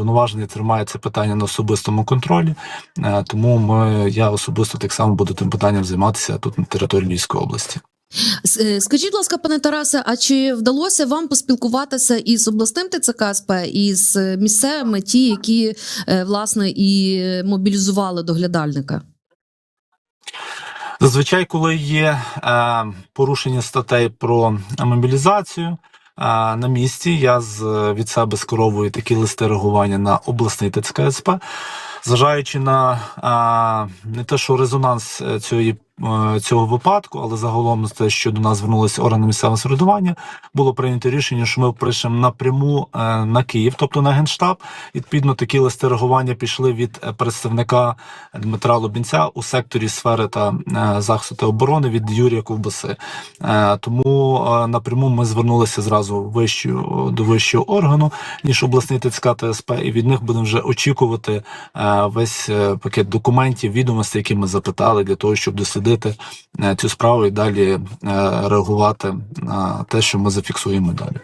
Повноваження тримає це питання на особистому контролі, е, тому ми, я особисто так само буду тим питанням займатися тут на території Львівської області. Е, Скажіть, будь ласка, пане Тарасе, а чи вдалося вам поспілкуватися із обласним ТЦК СП і з місцевими, ті, які е, власне і мобілізували доглядальника? Зазвичай, коли є е, порушення статей про мобілізацію на місці, я з від себе скеровую такі листи реагування на обласний ТЦКСП. Зважаючи на а, не те, що резонанс е, цієї. Е, Цього випадку, але загалом те, що до нас звернулися органи місцевого самоврядування, було прийнято рішення, що ми пишемо напряму е, на Київ, тобто на генштаб. Відповідно, такі листи реагування пішли від е, представника Дмитра Лубінця у секторі сфери та захисту та оборони від Юрія Ковбаси. Тому напряму ми звернулися зразу вищу, до вищого органу, ніж обласний ТЦК та СП, і від них будемо вже очікувати весь пакет документів, відомостей, які ми запитали, для того, щоб дослідити е, цю справу і далі е, реагувати на те, що ми зафіксуємо далі.